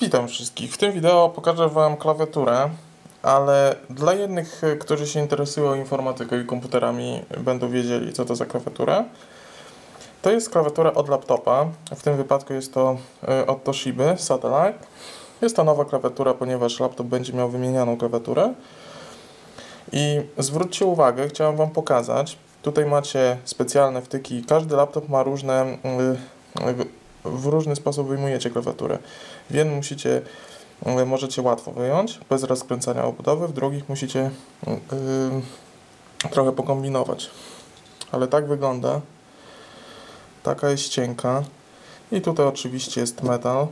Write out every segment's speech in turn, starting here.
Witam wszystkich. W tym wideo pokażę Wam klawiaturę, ale dla jednych, y, którzy się interesują informatyką i komputerami, będą wiedzieli, co to za klawiatura. To jest klawiatura od laptopa. W tym wypadku jest to y, od Toshiby Satellite. Jest to nowa klawiatura, ponieważ laptop będzie miał wymienianą klawiaturę. I zwróćcie uwagę, chciałem Wam pokazać. Tutaj macie specjalne wtyki. Każdy laptop ma różne. W różny sposób wyjmujecie klawiaturę. W jednym musicie, y, możecie łatwo wyjąć, bez rozkręcania obudowy, w drugich musicie y, trochę pokombinować. Ale tak wygląda. Taka jest ścienka. I tutaj oczywiście jest metal.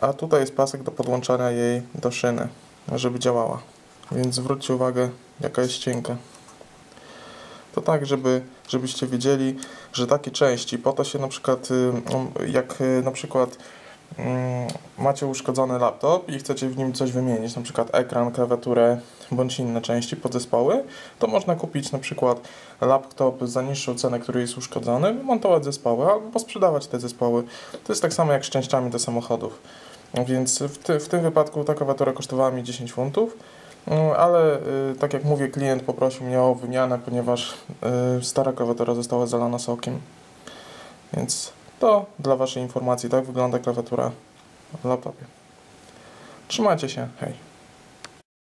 A tutaj jest pasek do podłączania jej do szyny, żeby działała. Więc zwróćcie uwagę, jaka jest ścienka. To tak, żeby, żebyście wiedzieli, że takie części, po to się na przykład, y, jak y, na przykład mm, macie uszkodzony laptop i chcecie w nim coś wymienić, na przykład ekran, klawiaturę bądź inne części, podzespoły, to można kupić na przykład laptop za niższą cenę, który jest uszkodzony, montować zespoły albo posprzedawać te zespoły. To jest tak samo jak z częściami do samochodów. Więc w, ty, w tym wypadku ta klawiatura kosztowała mi 10 funtów. Mm, Ale y, tak jak mówię, klient poprosił mnie o wymianę, ponieważ y, stara klawiatura została zalana sokiem. Więc to dla Waszej informacji, tak wygląda klawiatura w laptopie. Trzymajcie się, hej.